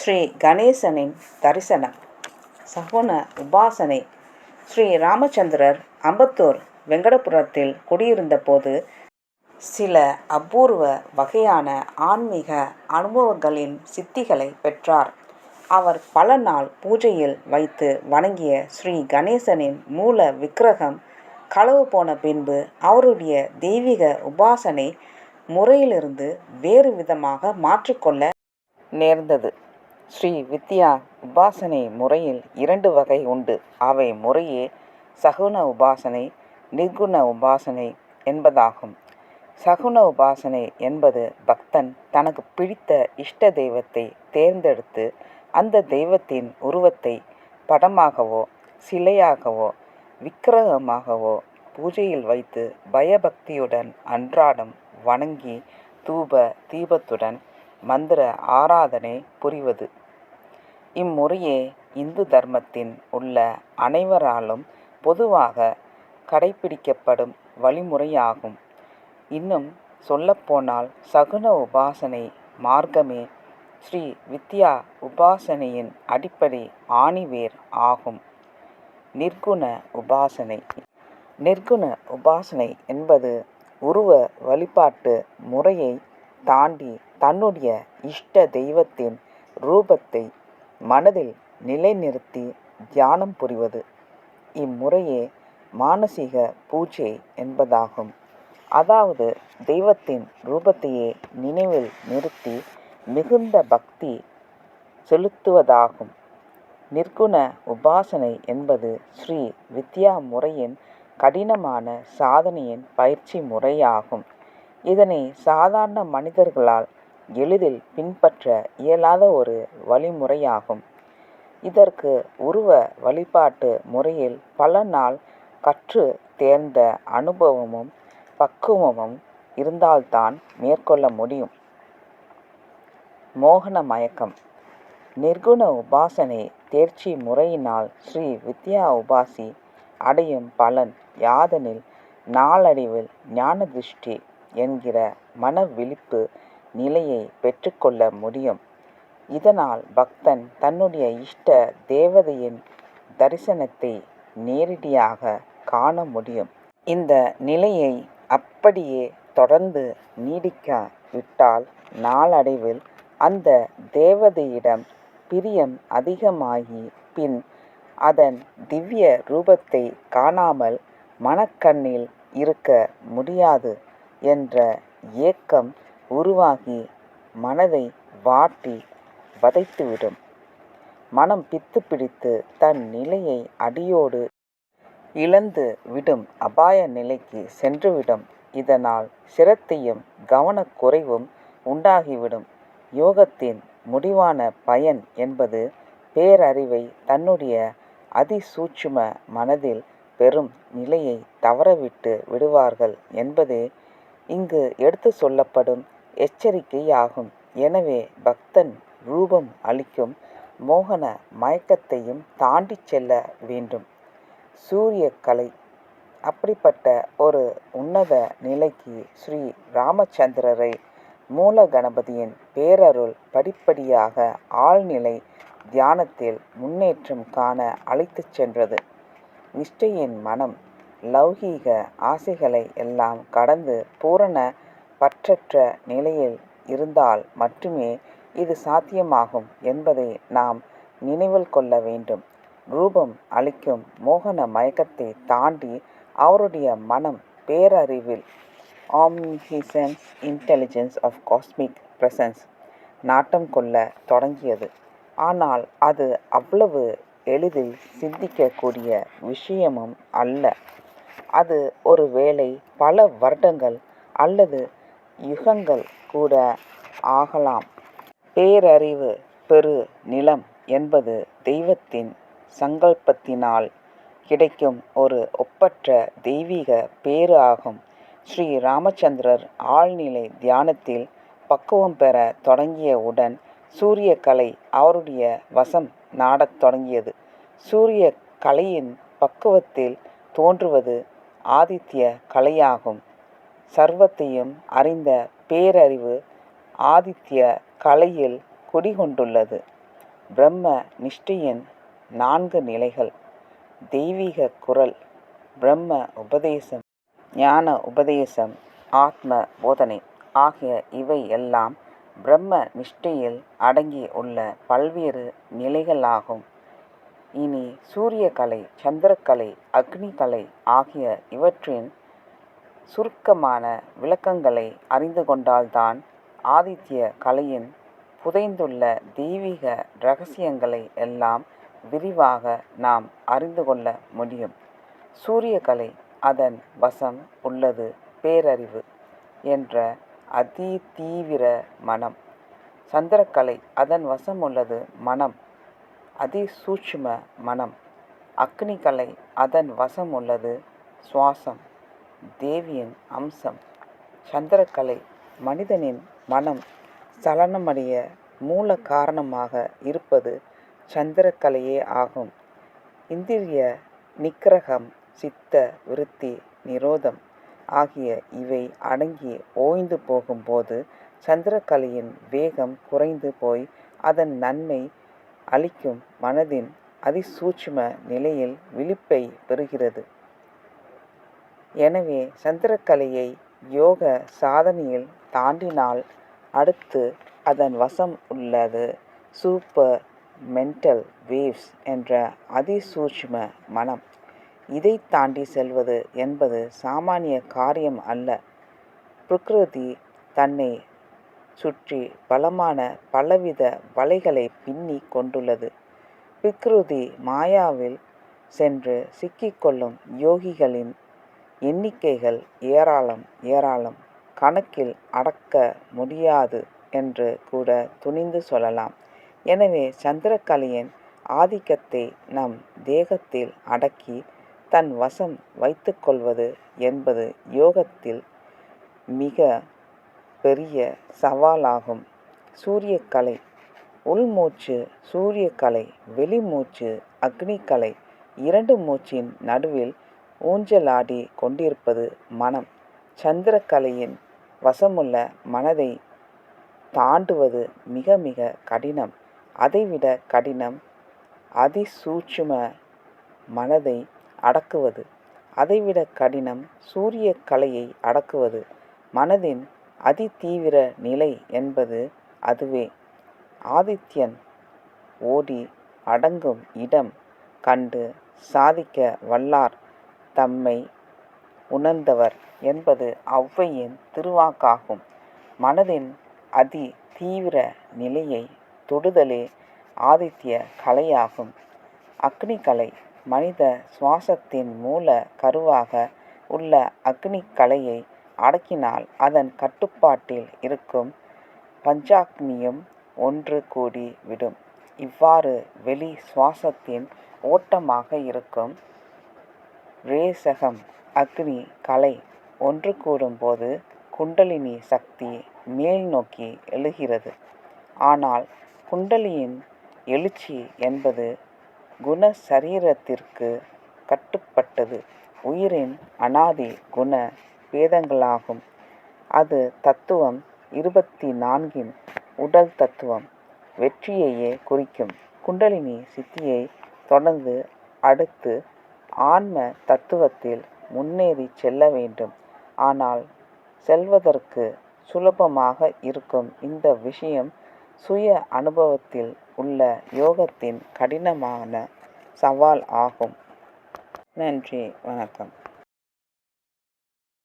ஸ்ரீ கணேசனின் தரிசனம். சகுன உபாசனை. ஸ்ரீ ராமச்சந்திரர் அம்பத்தூர் வெங்கடபுரத்தில் குடியிருந்தபோது சில அபூர்வ வகையான ஆன்மீக அனுபவங்களின் சித்திகளை பெற்றார். அவர் பல நாள் பூஜையில் வைத்து வணங்கிய ஸ்ரீ கணேசனின் மூல விக்கிரகம் களவு போன பின்பு அவருடைய தெய்வீக உபாசனை முறையிலிருந்து வேறு விதமாக மாற்றிக்கொள்ள நேர்ந்தது. ஸ்ரீ வித்யா உபாசனை முறையில் இரண்டு வகை உண்டு. அவை முறையே சகுன உபாசனை நிர்குண உபாசனை என்பதாகும். சகுன உபாசனை என்பது பக்தன் தனக்கு பிடித்த இஷ்ட தெய்வத்தை தேர்ந்தெடுத்து அந்த தெய்வத்தின் உருவத்தை படமாகவோ சிலையாகவோ விக்கிரகமாகவோ பூஜையில் வைத்து பயபக்தியுடன் அன்றாடம் வணங்கி தூப தீபத்துடன் மந்திர ஆராதனை புரிவது. இம்முறையே இந்து தர்மத்தின் உள்ள அனைவராலும் பொதுவாக கடைப்பிடிக்கப்படும் வழிமுறையாகும். இன்னும் சொல்லப்போனால் சகுன உபாசனை மார்க்கமே ஸ்ரீ வித்யா உபாசனையின் அடிப்படை ஆணிவேர் ஆகும். நிர்குண உபாசனை. நிர்குண உபாசனை என்பது உருவ வழிபாட்டு முறையை தாண்டி தன்னுடைய இஷ்ட தெய்வத்தின் ரூபத்தை மனதில் நிலைநிறுத்தி தியானம் புரிவது இம்முறையே மானசீக பூஜை என்பதாகும். அதாவது தெய்வத்தின் ரூபத்தையே நினைவில் நிறுத்தி மிகுந்த பக்தி செலுத்துவதாகும். நிற்குண உபாசனை என்பது ஸ்ரீ வித்யா முறையின் கடினமான சாதனையின் பயிற்சி முறையாகும். இதனை சாதாரண மனிதர்களால் எளிதில் பின்பற்ற இயலாத ஒரு வழிமுறையாகும். இதற்கு உருவ வழிபாட்டு முறையில் பல நாள் கற்று தேர்ந்த அனுபவமும் பக்குவமும் இருந்தால்தான் மேற்கொள்ள முடியும். மோகன மயக்கம். நிர்குண உபாசனை தேர்ச்சி முறையினால் ஸ்ரீ வித்யா உபாசி அடையும் பலன் யாதெனில் நாளடைவில் ஞான திருஷ்டி என்கிற மன விழிப்பு நிலையை பெற்றுக்கொள்ள முடியும். இதனால் பக்தன் தன்னுடைய இஷ்ட தேவதையின் தரிசனத்தை நேரடியாக காண முடியும். இந்த நிலையை அப்படியே தொடர்ந்து நீடிக்க விட்டால் நாளடைவில் அந்த தேவதையிடம் பிரியம் அதிகமாகி பின் அதன் திவ்ய ரூபத்தை காணாமல் மனக்கண்ணில் இருக்க முடியாது என்ற ஏக்கம் உருவாகி மனதை வாட்டி வதைத்துவிடும். மனம் பித்து பிடித்து தன் நிலையை அடியோடு இழந்து விடும் அபாய நிலைக்கு சென்றுவிடும். இதனால் சிரத்தையும் கவனக்குறைவும் உண்டாகிவிடும். யோகத்தின் முடிவான பயன் என்பது பேரறிவை தன்னுடைய அதிசூட்சும மனதில் பெறும் நிலையை தவறவிட்டு விடுவார்கள் என்பதே இங்கு எடுத்து சொல்லப்படும் எச்சரிக்கையாகும். எனவே பக்தன் ரூபம் அளிக்கும் மோகன மயக்கத்தையும் தாண்டி செல்ல வேண்டும். சூரிய கலை. அப்படிப்பட்ட ஒரு உன்னத நிலைக்கு ஸ்ரீ ராமச்சந்திரரை மூல கணபதியின் பேரருள் படிப்படியாக ஆழ்நிலை தியானத்தில் முன்னேற்றம் காண அழைத்துச் சென்றது. நிஷ்டையின் மனம் லௌகீக ஆசைகளை எல்லாம் கடந்து பூரண பற்றற்ற நிலையில் இருந்தால் மட்டுமே இது சாத்தியமாகும் என்பதை நாம் நினைவில் கொள்ள வேண்டும். ரூபம் அளிக்கும் மோகன மயக்கத்தை தாண்டி அவருடைய மனம் பேரறிவில். Omniscience intelligence of cosmic presence நாட்டம் கொள்ள தொடங்கியது. ஆனால் அது அவ்வளவு எளிதில் சிந்திக்கக்கூடிய விஷயமும் அல்ல. அது ஒரு வேளை பல வருடங்கள் அல்லது யுகங்கள் கூட ஆகலாம். பேரறிவு பெரு நிலம் என்பது தெய்வத்தின் சங்கல்பத்தினால் கிடைக்கும் ஒரு ஒப்பற்ற தெய்வீக பேறு ஆகும். ஸ்ரீ ராமச்சந்திரர் ஆழ்நிலை தியானத்தில் பக்குவம் பெற தொடங்கியவுடன் சூரிய கலை அவருடைய வசம் நாடத் தொடங்கியது. சூரிய கலையின் பக்குவத்தில் தோன்றுவது ஆதித்ய கலையாகும். சர்வத்தையும் அறிந்த பேரறிவு ஆதித்ய கலையில் குடிகொண்டுள்ளது. பிரம்ம நிஷ்டையின் நான்கு நிலைகள். தெய்வீக குரல் பிரம்ம உபதேசம் ஞான உபதேசம் ஆத்ம போதனை ஆகிய இவை எல்லாம் பிரம்ம நிஷ்டையில் அடங்கி உள்ள பல்வேறு நிலைகளாகும். இனி சூரியகலை சந்திரக்கலை அக்னிகலை ஆகிய இவற்றின் சுருக்கமான விளக்கங்களை அறிந்து கொண்டால்தான் ஆதித்ய கலையின் புதைந்துள்ள தெய்வீக ரகசியங்களை எல்லாம் விரிவாக நாம் அறிந்து கொள்ள முடியும். சூரியகலை அதன் வசம் உள்ளது பேரறிவு என்ற அதி தீவிர மனம். சந்திரக்கலை அதன் வசம் உள்ளது மனம். அதிசூட்சும மனம். அக்னிகலை அதன் வசம் உள்ளது சுவாசம். தேவியின் அம்சம். சந்திரக்கலை மனிதனின் மனம் சலனமடைய மூல காரணமாக இருப்பது சந்திரக்கலையே ஆகும். இந்திரிய நிக்கிரகம் சித்த விருத்தி நிரோதம் ஆகிய இவை அடங்கி ஓய்ந்து போகும்போது சந்திரக்கலையின் வேகம் குறைந்து போய் அதன் நன்மை அளிக்கும் மனதின் அதிசூட்சும நிலையில் விழிப்பை பெறுகிறது. எனவே சந்திரக்கலையை யோக சாதனையில் தாண்டினால் அடுத்து அதன் வசம் உள்ளது. சூப்பர் மென்டல் வேவ்ஸ் என்ற அதிசூட்சும மனம். இதை தாண்டி செல்வது என்பது சாமானிய காரியம் அல்ல. பிரகிருதி தன்னை சுற்றி பலமான பலவித வலைகளை பின்னி கொண்டுள்ளது. பிரகிருதி மாயாவில் சென்று சிக்கிக்கொள்ளும் யோகிகளின் எண்ணிக்கைகள் ஏராளம் ஏராளம். கணக்கில் அடக்க முடியாது என்று கூட துணிந்து சொல்லலாம். எனவே சந்திரகலையின் ஆதிக்கத்தை நம் தேகத்தில் அடக்கி தன் வசம் வைத்துக்கொள்வது என்பது யோகத்தில் மிக பெரிய சவாலாகும். சூரியக்கலை உள்மூச்சு சூரியக்கலை வெளிமூச்சு அக்னிக்கலை இரண்டு மூச்சின் நடுவில் ஊஞ்சலாடி கொண்டிருப்பது மனம். சந்திரக்கலையின் வசமுள்ள மனதை தாண்டுவது மிக மிக கடினம். அதைவிட கடினம் அதிசூட்சும மனதை அடக்குவது. அதைவிட கடினம் சூரிய கலையை அடக்குவது. மனதின் அதிதீவிர நிலை என்பது அதுவே. ஆதித்யன் ஓடி அடங்கும் இடம் கண்டு சாதிக்க வல்லார். தம்மை உணர்ந்தவர் என்பது ஔவையின் திருவாக்காகும். மனதின் அதி தீவிர நிலையை தொடுதலே ஆதித்ய கலையாகும். அக்னி கலை மனித சுவாசத்தின் மூல கருவாக உள்ள அக்னி கலையை அடக்கினால் அதன் கட்டுப்பாட்டில் இருக்கும் பஞ்சாக்னியும் ஒன்று கூடி விடும் இவ்வாறு வெளி சுவாசத்தின் ஓட்டமாக இருக்கும் ரேசகம் அக்னி கலை ஒன்று கூடும்போது குண்டலினி சக்தி மேல் நோக்கி எழுகிறது. ஆனால் குண்டலியின் எழுச்சி என்பது குண சரீரத்திற்கு கட்டுப்பட்டது. உயிரின் அனாதி குண பேதங்களாகும். அது தத்துவம் இருபத்தி நான்கின் உடல் தத்துவம். வெற்றியையே குறிக்கும் குண்டலினி சித்தியை தொடர்ந்து அடுத்து ஆன்ம தத்துவத்தில் முன்னேறி செல்ல வேண்டும். ஆனால் செல்வதற்கு சுலபமாக இருக்கும் இந்த விஷயம் சுய அனுபவத்தில் உள்ள யோகத்தின் கடினமான சவால் ஆகும். நன்றி வணக்கம்.